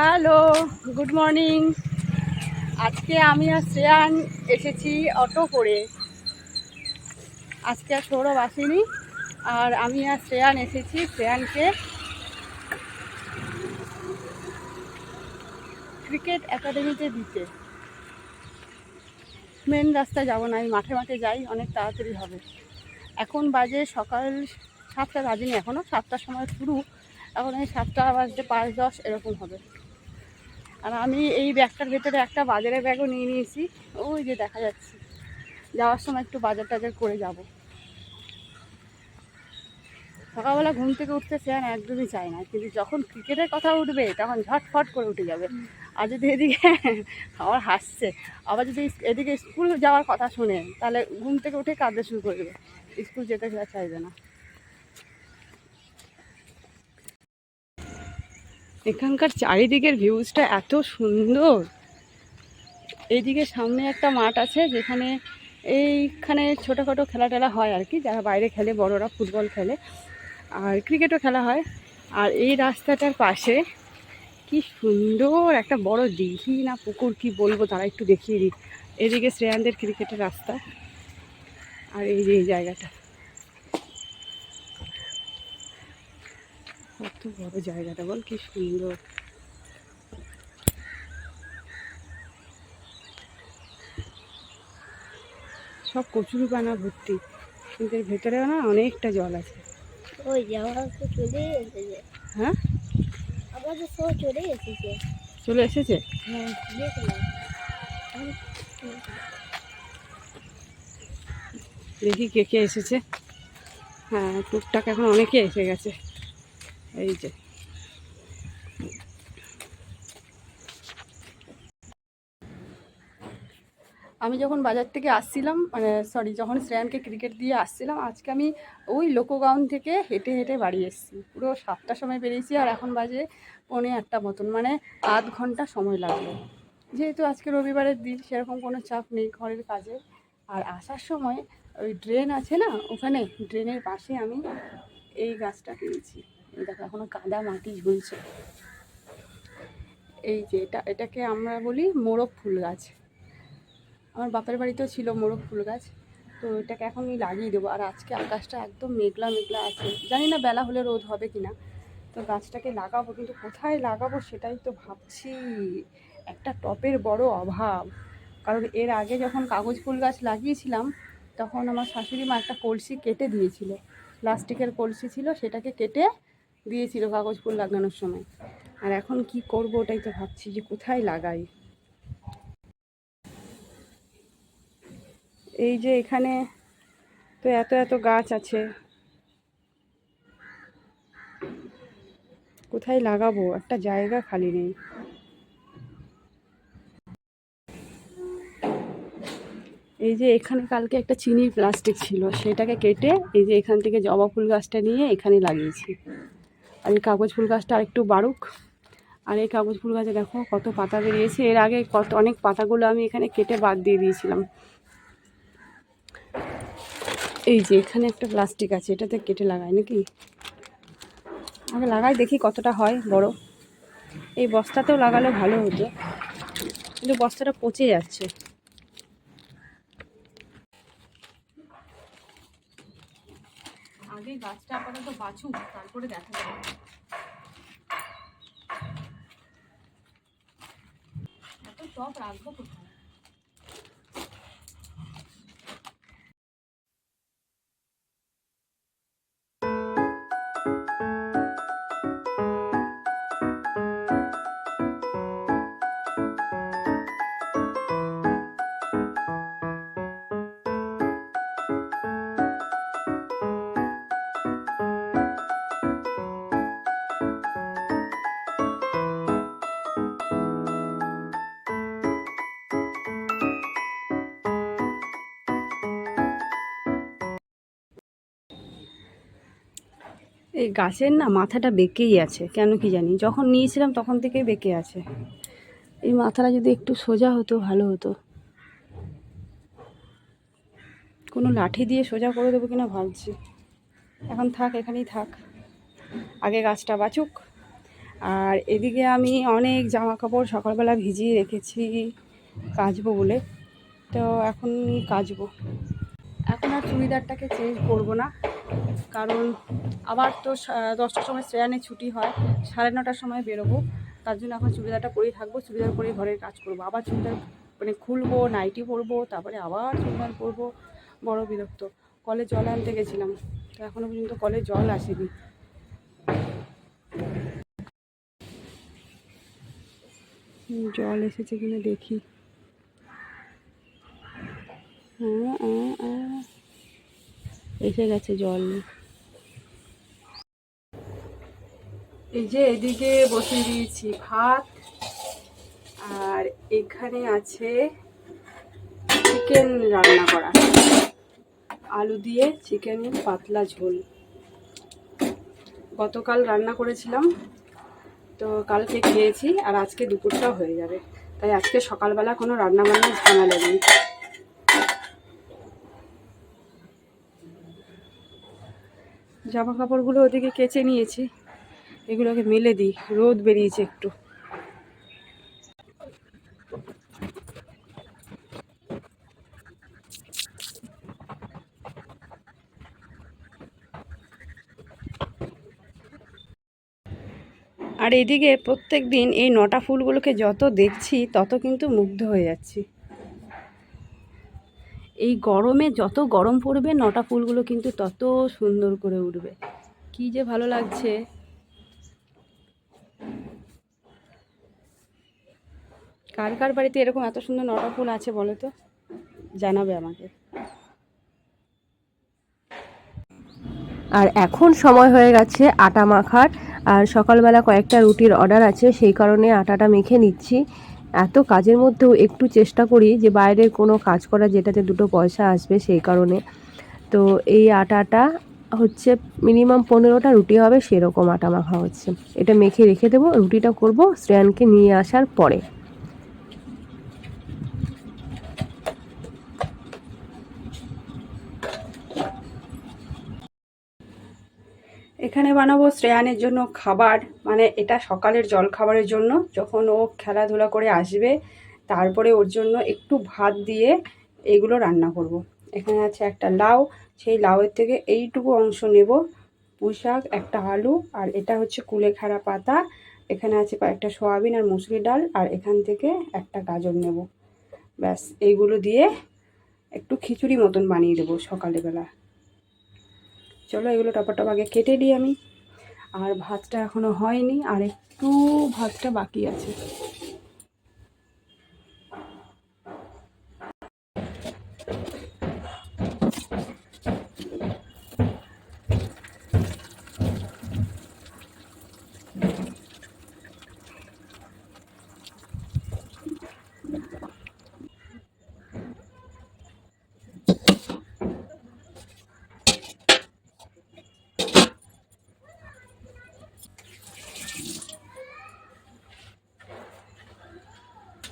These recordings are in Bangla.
Hello, good morning. আজকে আমি আর শ্রেয়ান এসেছি অটো করে। আজকে আর সৌরভ আসেনি, আর আমি আর শ্রেয়ান এসেছি শ্রেয়ানকে। ক্রিকেট একাডেমিতে দিতে। মেন রাস্তায় যাব না, আমি মাঠে মাঠে যাই, অনেক তাড়াতাড়ি হবে। এখন বাজে সকাল সাতটা বাজেনি এখনও সাতটার সময় শুরু। এখন এই সাতটা বাজতে পাঁচ দশ, এরকম হবে। আর আমি এই ব্যাগটার ভেতরে একটা বাজারের ব্যাগও নিয়ে নিয়েছি। ওই যে দেখা যাচ্ছে। যাওয়ার সময় একটু বাজার টাজার করে যাব। সকালবেলা ঘুম থেকে উঠতে সে একদমই চায় না। কিন্তু যখন ক্রিকেটের কথা উঠবে, তখন ঝটফট করে উঠে যাবে। আর যদি এদিকে আবার হাসছে, আবার যদি এদিকে স্কুল যাওয়ার কথা শুনে, তাহলে ঘুম থেকে উঠে কাঁদতে শুরু করবে স্কুল যেতে চাইবে না। এখানকার চারিদিকের ভিউজটা এত সুন্দর। এইদিকে সামনে একটা মাঠ আছে, যেখানে এইখানে ছোটোখাটো খেলা টেলা হয় আর কি, যারা বাইরে খেলে, বড়রা ফুটবল খেলে, আর ক্রিকেটও খেলা হয়। আর এই রাস্তাটার পাশে কি সুন্দর একটা বড় দিঘি না পুকুর, কি বলব, তারা একটু দেখিয়ে দিই। এদিকে শ্রেয়ানদের ক্রিকেটের রাস্তা। আর এই যে এই জায়গাটা। কত বড় জায়গাটা বল কি সুন্দর। সব কচুরি পানা ভর্তি কিন্তু এর ভেতরেও না অনেকটা জল আছে। ওই যে তো চলে এসেছে হ্যাঁ? আমাদের সব চলে এসেছে। চলে এসেছে? হ্যাঁ দেখি কে কে এসেছে। হ্যাঁ টুকটাক এখন অনেকে এসে গেছে। এই যে। আমি যখন বাজার থেকে আসছিলাম মানে সরি যখন শ্রেয়ানকে ক্রিকেট দিয়ে আসছিলাম, আজকে আমি ওই লোকগাউন থেকে হেঁটে হেঁটে বাড়ি এসেছি। পুরো সাতটার সময় বেরিয়েছি আর এখন বাজে পৌনে আটটা মতন মানে আধ ঘণ্টা সময় লাগল। যেহেতু আজকে রবিবারের দিন, সেরকম কোনো চাপ নেই ঘরের কাজে। আর আসার সময় ওই ড্রেন আছে না, ওখানে ড্রেনের পাশে আমি এই গাছটা কিনেছি। দেখো, এখনও কাদা মাটি ঝুলছে। এই যে এটা, এটাকে আমরা বলি মোরগ ফুল গাছ। আমার বাপের বাড়িতেও ছিল মোরগ ফুল গাছ, তো এটাকে এখন আমি লাগিয়ে দেবো। আর আজকে আকাশটা একদম মেঘলা মেঘলা আছে। জানি না বেলা হলে রোদ হবে কি না তো গাছটাকে লাগাবো, কিন্তু কোথায় লাগাবো সেটাই তো ভাবছি। একটা টপের বড় অভাব। কারণ এর আগে যখন কাগজ ফুল গাছ লাগিয়েছিলাম, তখন আমার শাশুড়ি মা একটা কলসি কেটে দিয়েছিল। প্লাস্টিকের কলসি ছিল, সেটাকে কেটে দিয়েছিল কাগজ ফুল লাগানোর সময়। আর এখন কি করব ওটাই তো ভাবছি যে কোথায় লাগাই। এই যে এখানে তো এত এত গাছ আছে। কোথায় লাগাবো? একটা জায়গা খালি নেই। এই যে এখানে কালকে একটা চিনির প্লাস্টিক ছিল, সেটাকে কেটে এই যে এখান থেকে জবা ফুল গাছটা নিয়ে এখানে লাগিয়েছি। আর এই কাগজ ফুল গাছটা আরেকটু বাড়ুক। আর এই কাগজ ফুল গাছে দেখো কত পাতা বেরিয়েছে। এর আগে কত, অনেক পাতাগুলো আমি এখানে কেটে বাদ দিয়ে দিয়েছিলাম। এই যে এখানে একটা প্লাস্টিক আছে, এটাতে কেটে লাগাই নাকি? আগে লাগাই, দেখি কতটা হয় বড়। এই বস্তাতেও লাগালে ভালো হতো। কিন্তু বস্তাটা পচে যাচ্ছে। আগে গাছটা আপাতত বাঁচুক তারপরে দেখা যাবে। এত টপ রাখব কোথায়? এই গাছের না মাথাটা বেঁকেই আছে, কেন কি জানি? যখন নিয়েছিলাম তখন থেকেই বেঁকে আছে। এই মাথাটা যদি একটু সোজা হতো, ভালো হতো। কোনো লাঠি দিয়ে সোজা করে দেবো কিনা ভাবছি। এখন থাক, এখানেই থাক। আগে গাছটা বাঁচুক। আর এদিকে আমি অনেক জামা কাপড় সকালবেলা ভিজিয়ে রেখেছি, কাচবো বলে। তো এখন কাচবো। এখন আর চুড়িদারটাকে চেঞ্জ করব না। কারণ আবার তো দশটার সময় শ্রেয়ানে ছুটি হয় সাড়ে নটার সময় বেরোবো তার জন্য এখন চুড়িদারটা পরেই থাকব চুড়িদার পরেই ঘরের কাজ করব আবার চুড়িদার মানে খুলবো নাইটি পরবো তারপরে আবার চুড়িদার পরবো বড় বিরক্ত। কলে জল আনতে গেছিলাম তো এখনও পর্যন্ত কলে জল আসেনি। জল এসেছে কিনা দেখি। হ্যাঁ, হ্যাঁ, হ্যাঁ। এসে গেছে জল। এই যে এদিকে বসিয়ে দিয়েছি ভাত, আর এখানে আছে চিকেন রান্না করা। আলু দিয়ে চিকেন পাতলা ঝোল। গতকাল রান্না করেছিলাম, তো কালকে খেয়েছি, আর আজকে দুপুরটাও হয়ে যাবে। তাই আজকে সকালবেলা কোনো রান্না বান্না ঝামেলা নেই। জামা কাপড়গুলো ওদিকে কেচে নিয়েছি। এগুলোকে মেলে দিই, রোদ বেরিয়েছে একটু। আর এদিকে প্রত্যেক দিন এই নটা ফুলগুলোকে যত দেখছি, তত কিন্তু মুগ্ধ হয়ে যাচ্ছি। এই গরমে যত গরম পড়বে, নটা ফুলগুলো কিন্তু তত সুন্দর করে উঠবে। কি যে ভালো লাগছে। কার কার বাড়িতে এরকম এত সুন্দর নটা ফুল আছে বলো তো? জানাবে আমাকে। আর এখন সময় হয়ে গেছে আটা মাখার, আর সকালবেলা কয়েকটা রুটির অর্ডার আছে, সেই কারণে আটাটা মেখে নিচ্ছি। এত কাজের মধ্যেও একটু চেষ্টা করি যে বাইরের কোনো কাজ করা যেটাতে দুটো পয়সা আসবে সেই কারণে। তো এই আটাটা হচ্ছে মিনিমাম পনেরোটা রুটি হবে সেরকম আটা মাখা হচ্ছে। এটা মেখে রেখে দেবো, রুটিটা করব, শ্রেয়ানকে নিয়ে আসার পরে। এখানে বানাবো শ্রেয়ানের জন্য খাবার মানে এটা সকালের জল খাবারের জন্য। যখন ও খেলাধুলা করে আসবে, তারপরে ওর জন্য একটু ভাত দিয়ে এইগুলো রান্না করব। এখানে আছে একটা লাউ, সেই লাউয়ের থেকে এইটুকু অংশ নেব। পুঁই শাক, একটা আলু, আর এটা হচ্ছে কুলেখাড়া পাতা। এখানে আছে কয়েকটা সয়াবিন আর মুসুরি ডাল, আর এখান থেকে একটা গাজর নেব। ব্যাস, এইগুলো দিয়ে একটু খিচুড়ি মতন বানিয়ে দেবো সকালবেলা। চলো এগুলো টপার টপ আগে কেটে দিই আমি। আর ভাতটা এখনও হয়নি, আর একটু ভাতটা বাকি আছে।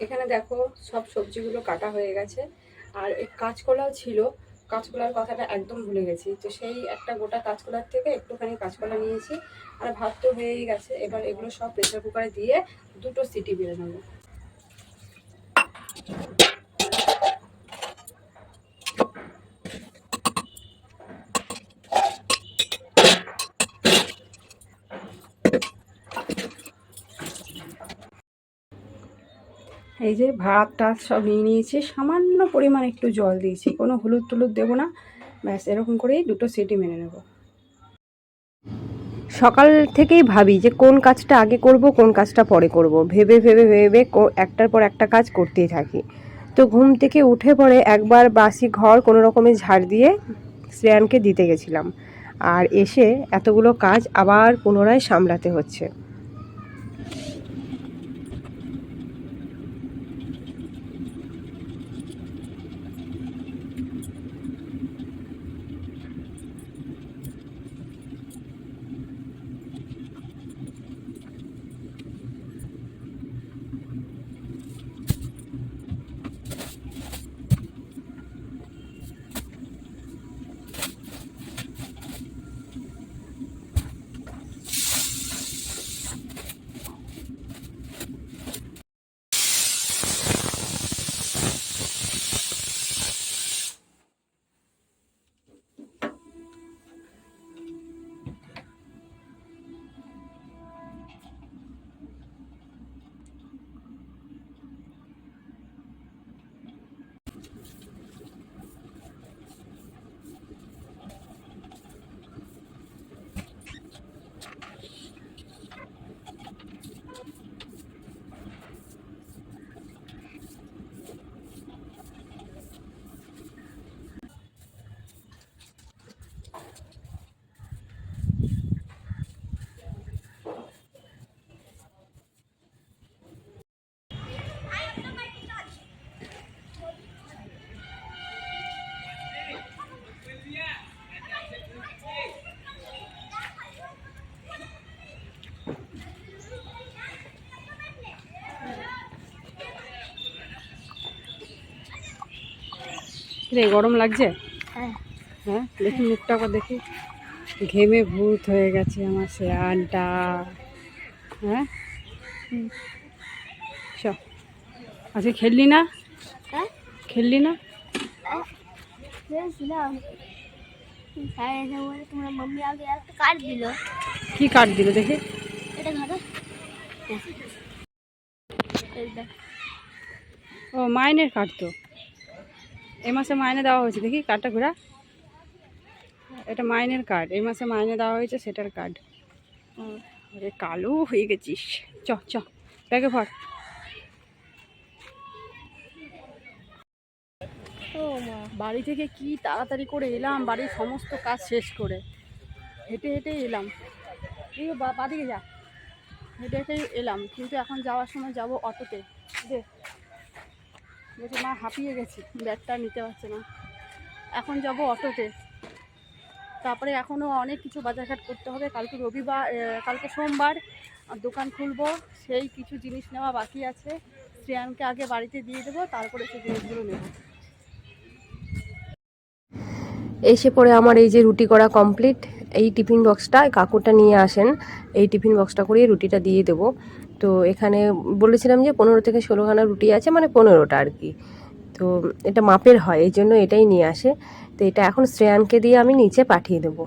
এখানে দেখো সব সবজিগুলো কাটা হয়ে গেছে। আর এই কাঁচকলাও ছিল। কাঁচকলার কথাটা একদম ভুলে গেছি। তো সেই একটা গোটা কাঁচকলার থেকে একটুখানি কাঁচকলা নিয়েছি। আর ভাত তো হয়েই গেছে। এবার এগুলো সব প্রেসার কুকারে দিয়ে দুটো সিটি বেড়ে নেব। এই যে ভাত টাত সব নিয়ে নিয়েছি। সামান্য পরিমাণ একটু জল দিয়েছি। কোনো হলুদ টলুদ দেবো না। ব্যাস, এরকম করেই দুটো সিটি মেনে নেব। সকাল থেকেই ভাবি যে কোন কাজটা আগে করব, কোন কাজটা পরে করব। ভেবে ভেবে ভেবে একটার পর একটা কাজ করতেই থাকি। তো ঘুম থেকে উঠে পরে একবার বাসি ঘর কোনো রকমে ঝাড় দিয়ে শ্রেয়ানকে দিতে গেছিলাম। আর এসে এতগুলো কাজ আবার পুনরায় সামলাতে হচ্ছে। রে গরম লাগছে? হ্যাঁ। হ্যাঁ দেখি মুখটা দেখি। ঘেমে ভূত হয়ে গেছে আমার শেয়ালটা হ্যাঁ? চ। আজকে খেললি না? হ্যাঁ? খেললি না? আগে একটা কার্ড দিল। কি দেখ। ও মাইনের কার্ড তো। এই মাসে মাইনে দেওয়া হয়েছে, দেখি কার্ডটা ঘোরা। এটা মাইনের কার্ড এই মাসে মাইনে দেওয়া হয়েছে সেটার কার্ড আরে কালো, হয়ে গেছিস। চ চ, ব্যাগে ভর। বাড়ি থেকে কি তাড়াতাড়ি করে এলাম, বাড়ির সমস্ত কাজ শেষ করে। হেঁটে হেঁটে এলাম। এই বাদিকে যা। হেঁটে হেঁটে এলাম, কিন্তু এখন যাওয়ার সময় যাব অটোতে। দে। বলছে, মা, হাঁপিয়ে গেছি, ব্যাগটা নিতে পারছে না। এখন যাব অটোতে। তারপরে এখনও অনেক কিছু বাজারঘাট করতে হবে। কালকে রবিবার কালকে সোমবার দোকান খুলবো, সেই কিছু জিনিস নেওয়া বাকি আছে। শ্রেয়ানকে আগে বাড়িতে দিয়ে দেবো, তারপরে সেই জিনিসগুলো নেব। এসে পরে আমার এই যে রুটি করা কমপ্লিট এই টিফিন বক্সটা কাকুটা নিয়ে আসেন। এই টিফিন বক্সটা করিয়ে রুটিটা দিয়ে দেবো। তো এখানে বলেছিলাম যে পনেরো থেকে ষোলোখানা রুটি আছে মানে পনেরোটা আর কি। তো এটা মাপের হয়, এই জন্য এটাই নিয়ে আসে। তো এটা এখন শ্রেয়ানকে দিয়ে আমি নিচে পাঠিয়ে দেবো।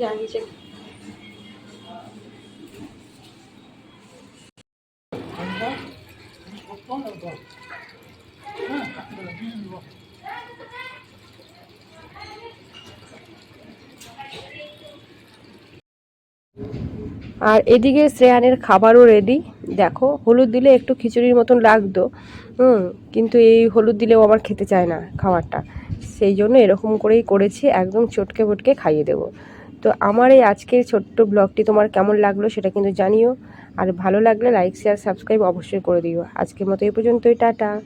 যা আর এদিকে শ্রেয়ানের খাবারও রেডি দেখো, হলুদ দিলে একটু খিচুড়ির মতন লাগতো, হুম, কিন্তু এই হলুদ দিলেও আমার খেতে চায় না খাবারটা। সেই জন্য এরকম করেই করেছি, একদম চটকে বটকে খাইয়ে দেবো। তো আমার এই আজকের ছোট্ট ব্লগটি তোমার কেমন লাগল সেটা কিন্তু জানিও। আর ভালো লাগলে লাইক শেয়ার সাবস্ক্রাইব অবশ্যই করে দিও। আজকের মতো এই পর্যন্তই, টাটা।